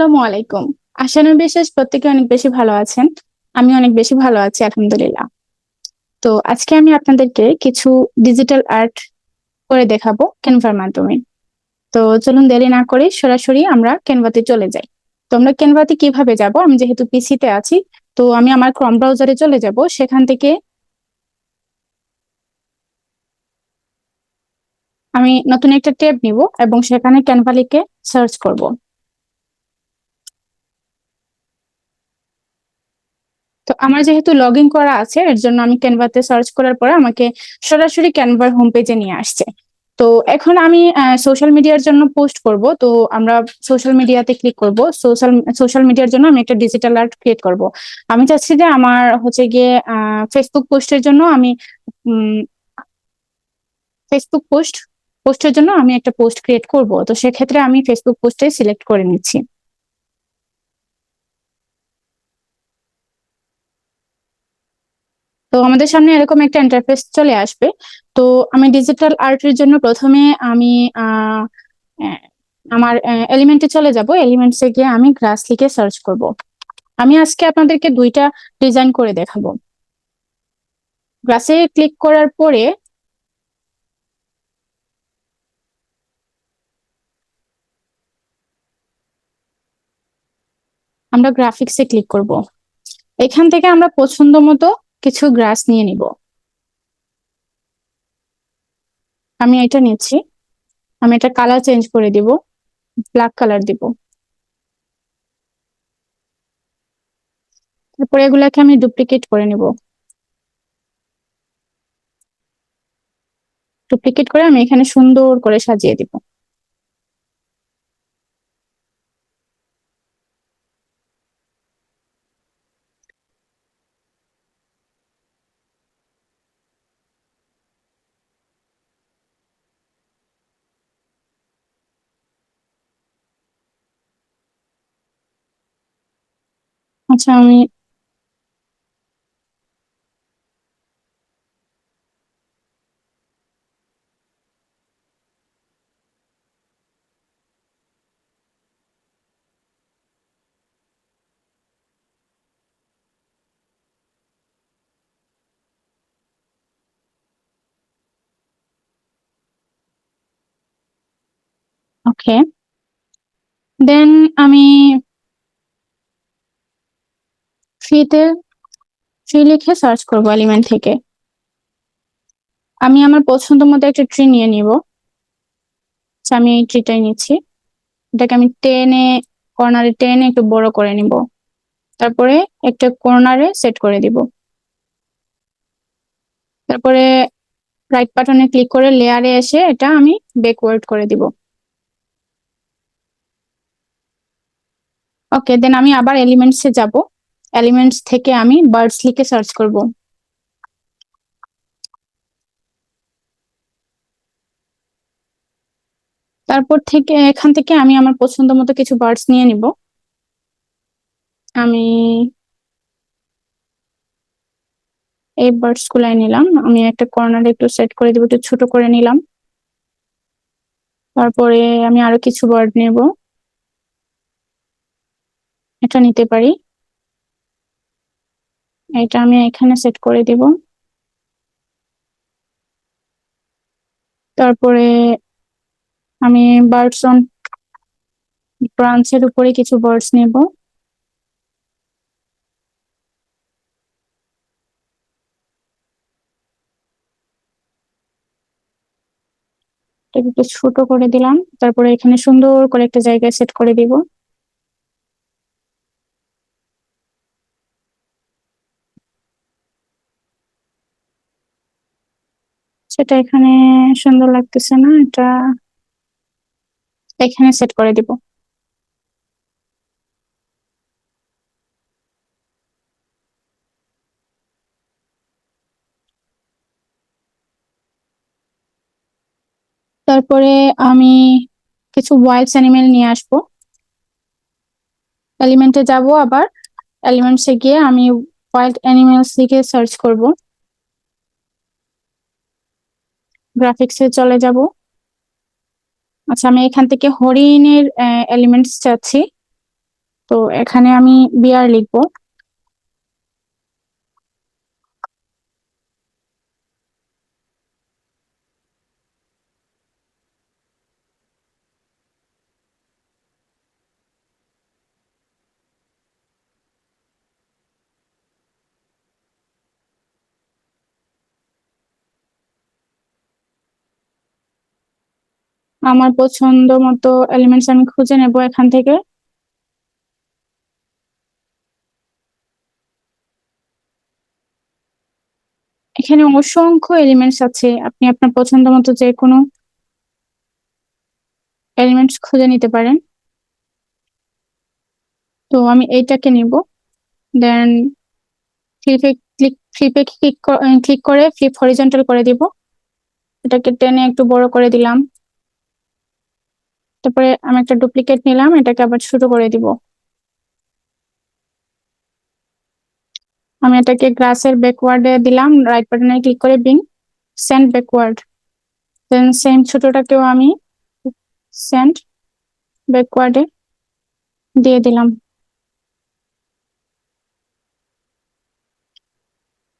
আসসালামু আলাইকুম। আশানু বিশ্বাস প্রত্যেকে অনেক বেশি ভালো আছেন। আমি অনেক বেশি ভালো আছি, আলহামদুলিল্লাহ। তো আজকে আমি আপনাদেরকে কিছু ডিজিটাল আর্ট করে দেখাবো ক্যানভার মাধ্যমে। তো চলুন দেরি না করে সরাসরি আমরা ক্যানভাতে চলে যাই। তো আমরা ক্যানভাতে কীভাবে যাব? আমি যেহেতু পিসিতে আছি, তো আমি আমার ক্রম ব্রাউজারে চলে যাব। সেখান থেকে আমি নতুন একটা ট্যাব নিব এবং সেখানে ক্যানভা লিখে সার্চ করব। তো আমার যেহেতু লগ ইন করা আছে, এর জন্য আমি ক্যানভাতে সার্চ করার পরে আমাকে সরাসরি ক্যানভার হোম পেজে নিয়ে আসছে। তো এখন আমি সোশ্যাল মিডিয়ার জন্য পোস্ট করব। তো আমরা সোশ্যাল মিডিয়াতে ক্লিক করব। সোশ্যাল সোশ্যাল মিডিয়ার জন্য আমি একটা ডিজিটাল আর্ট ক্রিয়েট করব। আমি চাচ্ছি যে আমার হচ্ছে গিয়ে ফেসবুক পোস্টের জন্য আমি ফেসবুক পোস্ট পোস্টের জন্য আমি একটা পোস্ট ক্রিয়েট করব। তো সেক্ষেত্রে আমি ফেসবুক পোস্টে সিলেক্ট করে নিচ্ছি। তো আমাদের সামনে এরকম একটা ইন্টারফেস চলে আসবে। তো আমি ডিজিটাল আর্টের জন্য প্রথমে আমি আমার এলিমেন্টে চলে যাব। এলিমেন্টসে গিয়ে আমি গ্রাস লিখে সার্চ করব। আমি আজকে আপনাদেরকে দুইটা ডিজাইন করে দেখাবো। গ্রাসে ক্লিক করার পরে আমরা গ্রাফিক্সে ক্লিক করব। এখান থেকে আমরা পছন্দ মতো কিছু গ্রাস নিয়ে নিব। আমি এটা নিচ্ছি। আমি এটা কালার চেঞ্জ করে দিব। ব্ল্যাক কালার দিব। তারপরে এগুলাকে আমি ডুপ্লিকেট করে নিব। ডুপ্লিকেট করে আমি এখানে সুন্দর করে সাজিয়ে দিব। আচ্ছা আমি ওকে দেন আমি ফ্রিতে ট্রি লিখে সার্চ করব এলিমেন্ট থেকে। আমি আমার পছন্দ মতো একটা ট্রি নিয়ে নিব। আচ্ছা, আমি এই ট্রিটাই নিচ্ছি। এটাকে আমি টেনে কর্নারে টেনে একটু বড় করে নিব। তারপরে একটা কর্নারে সেট করে দিব। তারপরে রাইট বাটনে ক্লিক করে লেয়ারে এসে এটা আমি ব্যাকওয়ার্ড করে দিব। ওকে দেন আমি আবার এলিমেন্টসে যাব। এলিমেন্টস থেকে আমি বার্ডস লিখে সার্চ করব। তারপর থেকে, এখান থেকে আমি আমার পছন্দ মতো কিছু বার্ডস নিয়ে নিব। আমি এই বার্ডস গুলাই নিলাম। আমি একটা কর্নার একটু সেট করে দিব, একটু ছোট করে নিলাম। তারপরে আমি আরও কিছু বার্ড নেব। এটা নিতে পারি। এটা আমি এখানে সেট করে দিব। তারপরে আমি বার্ডস অন ব্রাঞ্চের উপরে কিছু বার্ডস নেব। ছোট করে দিলাম। তারপরে এখানে সুন্দর করে একটা জায়গায় সেট করে দিব। সেটা এখানে সুন্দর লাগতেছে না, এটা এখানে সেট করে দিব। তারপরে আমি কিছু ওয়াইল্ডস অ্যানিমেল নিয়ে আসব। এলিমেন্টে যাব আবার এলিমেন্টসে গিয়ে আমি ওয়াইল্ড অ্যানিমেলস লিখে সার্চ করব। গ্রাফিক্সে চলে যাব। আচ্ছা আমি এখান থেকে হরিণের এলিমেন্টস চাচ্ছি। তো এখানে আমি বিয়ার লিখব। আমার পছন্দ মতো এলিমেন্টস আমি খুঁজে নেব এখান থেকে। এখানে অসংখ্য এলিমেন্টস আছে। আপনি আপনার পছন্দ মতো যে কোনো এলিমেন্টস খুঁজে নিতে পারেন। তো আমি এইটাকে নিব। দেন ফ্লিপে ক্লিক ফ্লিপে ক্লিক ক্লিক করে ফ্লিপ হরিজন্টাল করে দিব। এটাকে টেনে একটু বড় করে দিলাম। তারপরে আমি একটা ডুপ্লিকেট নিলাম, এটাকে আবার ছোট করে দিব। আমি এটাকে গ্লাসের ব্যাকওয়ার্ডে দিলাম রাইট বাটনে ক্লিক করে bring send backward then same ছোটটাকেও আমি সেন্ড ব্যাকওয়ার্ডে দিয়ে দিলাম।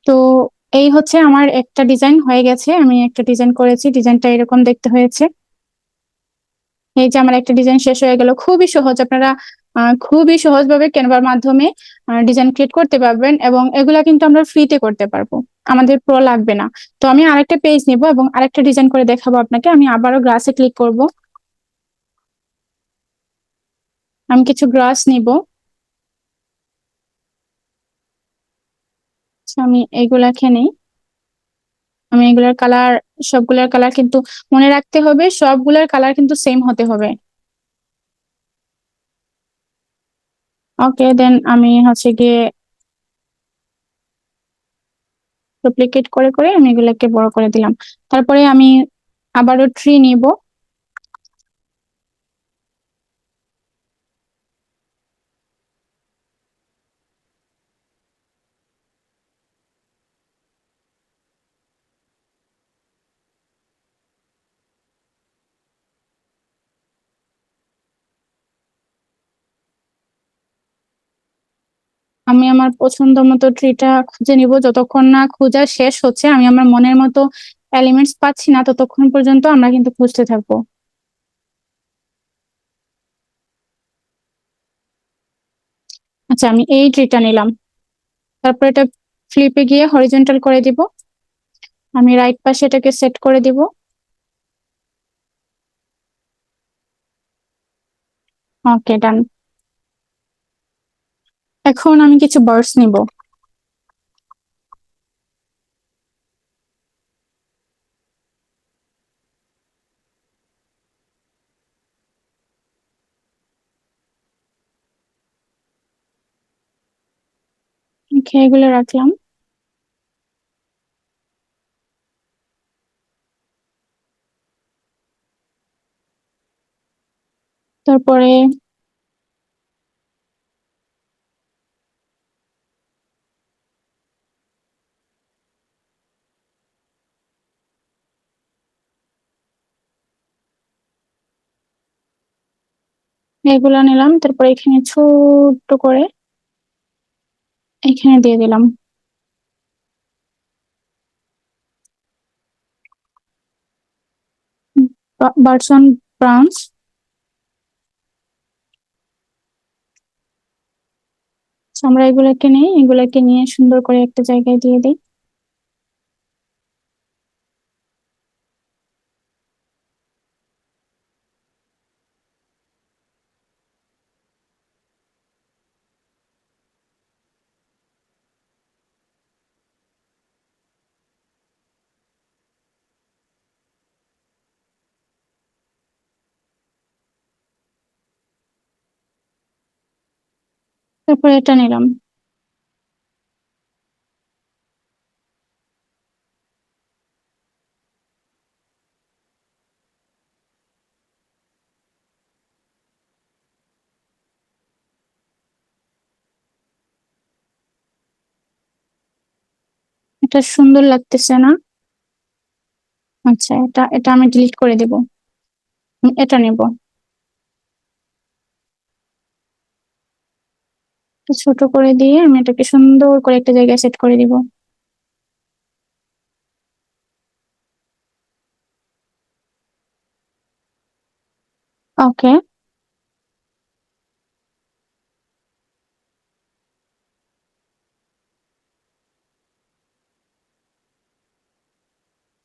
তো এই হচ্ছে আমার একটা ডিজাইন হয়ে গেছে, আমি একটা ডিজাইন করেছি ডিজাইনটা এরকম দেখতে হয়েছে। এই যে আমার একটা ডিজাইন শেষ হয়ে গেল খুবই সহজ। আপনারা খুবই সহজভাবে ক্যানভার মাধ্যমে ডিজাইন ক্রিয়েট করতে পারবেন এবং এগুলা কিন্তু আমরা ফ্রিতে করতে পারব। আমাদের প্রো লাগবে না। তো আমি আরেকটা পেজ নিব এবং আরেকটা ডিজাইন করে দেখাবো আপনাকে। আমি আবারও গ্রাসে ক্লিক করব। আমি কিছু গ্রাস নিব। আচ্ছা, আমি এইগুলাকে নেই। আমি এগুলার কালার সবগুলার কালার কিন্তু মনে রাখতে হবে, সবগুলার কালার কিন্তু সেম হতে হবে। ওকে দেন আমি হচ্ছে গিয়ে ডুপ্লিকেট করে করে আমি এগুলাকে বড় করে দিলাম। তারপরে আমি আবারও ট্রি নিব। আমি আমার পছন্দ মতো ট্রিটা খুঁজে নিব। যতক্ষণ না খোঁজা শেষ হচ্ছে, আমি আমার মনের মতো এলিমেন্টস পাচ্ছি না, ততক্ষণ পর্যন্ত আমরা কিন্তু খুঁজতে থাকব। আচ্ছা আমি এই ট্রিটা নিলাম। তারপর এটা ফ্লিপে গিয়ে হরিজন্টাল করে দিব। আমি রাইট পাশে এটাকে সেট করে দিব। ওকে ডান এখন আমি কিছু বার্ডস নিব। এগুলো রাখলাম। তারপরে এগুলা নিলাম, তারপর এখানে ছোট্ট করে এখানে দিয়ে দিলাম। বার্সন ব্রাউন্স আমরা এগুলাকে নেই, এগুলাকে নিয়ে সুন্দর করে একটা জায়গায় দিয়ে দিই। তারপরে এটা নিলাম। এটা সুন্দর লাগতেছে না? আচ্ছা এটা এটা আমি ডিলিট করে দেব। এটা নেব। ছোট করে দিয়ে আমি এটাকে সুন্দর করে একটা জায়গায় সেট করে দিব। ওকে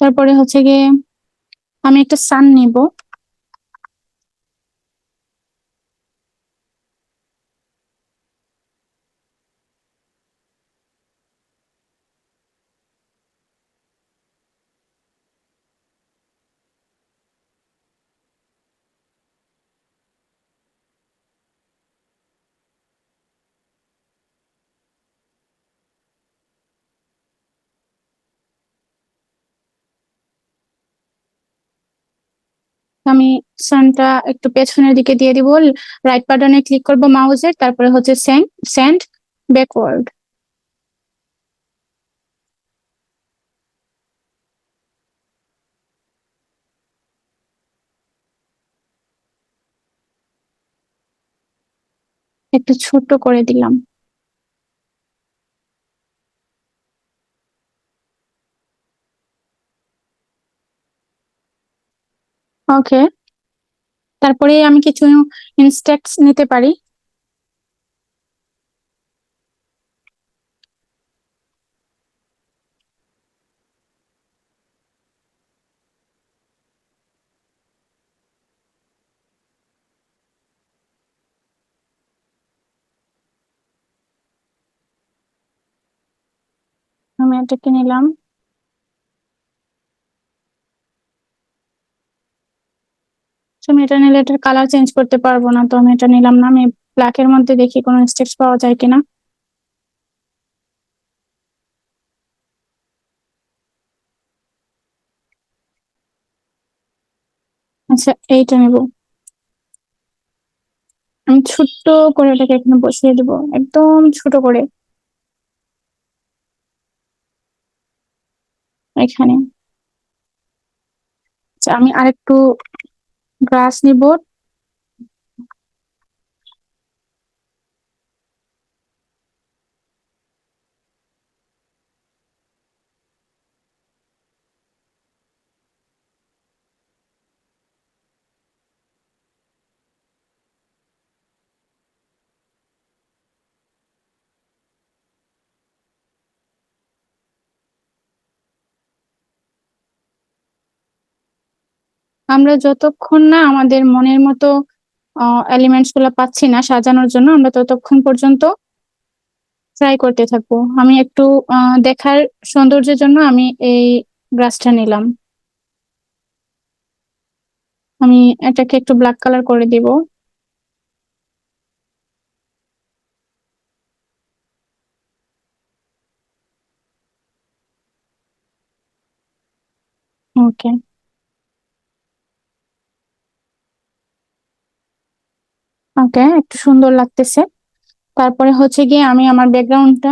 তারপরে হচ্ছে গিয়ে আমি একটা সান নিব। আমি সানটা একটু পেছনের দিকে দিয়ে দিব। রাইট বাটনে ক্লিক করব মাউসের তারপরে হচ্ছে সেন্ড সেন্ড ব্যাকওয়ার্ড একটু ছোট করে দিলাম। ওকে। তারপরে আমি কিছু ইনস্ট্যাক্টস নিতে পারি। আমি এটাকে নিলাম আমি এটা নিলে এটার কালার চেঞ্জ করতে পারব না, তো আমি এটা নিলাম না। আমি ব্ল্যাক এর মধ্যে দেখি কোনো স্টেপস পাওয়া যায় কিনা। আচ্ছা এইটা নেব। আমি ছোট্ট করে এটাকে এখানে বসিয়ে দিব, একদম ছোট করে। এখানে। আচ্ছা আমি আরেকটু গ্রাস নিব। আমরা যতক্ষণ না আমাদের মনের মতো এলিমেন্টসগুলো পাচ্ছি না সাজানোর জন্য, আমরা ততক্ষণ পর্যন্ত ট্রাই করতে থাকব। আমি একটু দেখার সৌন্দর্যের জন্য আমি এই ব্রাশটা নিলাম। আমি এটাকে একটু ব্ল্যাক কালার করে দিব। ওকে ওকে একটু সুন্দর লাগতেছে। তারপরে হচ্ছে গিয়ে আমি আমার ব্যাকগ্রাউন্ডটা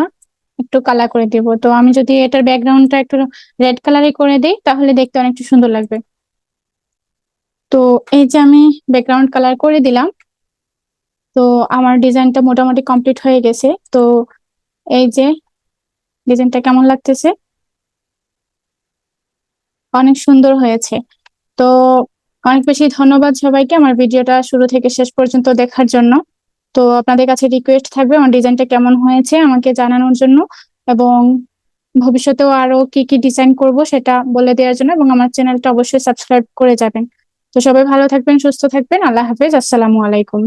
একটু কালার করে দিব। তো আমি যদি এটার ব্যাকগ্রাউন্ডটা একটু রেড কালারে করে দিই, তাহলে দেখতে অনেকটা সুন্দর লাগবে। তো এই যে আমি ব্যাকগ্রাউন্ড কালার করে দিলাম, তো আমার ডিজাইনটা মোটামুটি কমপ্লিট হয়ে গেছে। তো এই যে ডিজাইনটা কেমন লাগতেছে? অনেক সুন্দর হয়েছে। তো অনেক বেশি ধন্যবাদ সবাইকে। আমার ভিডিওটা শুরু থেকে শেষ পর্যন্ত দেখার জন্য। তো আপনাদের কাছে রিকোয়েস্ট থাকবে, আমার ডিজাইনটা কেমন হয়েছে আমাকে জানানোর জন্য এবং ভবিষ্যতেও আরও কি কি ডিজাইন করব সেটা বলে দেওয়ার জন্য এবং আমার চ্যানেলটা অবশ্যই সাবস্ক্রাইব করে যাবেন। তো সবাই ভালো থাকবেন, সুস্থ থাকবেন। আল্লাহ হাফেজ। আসসালামু আলাইকুম।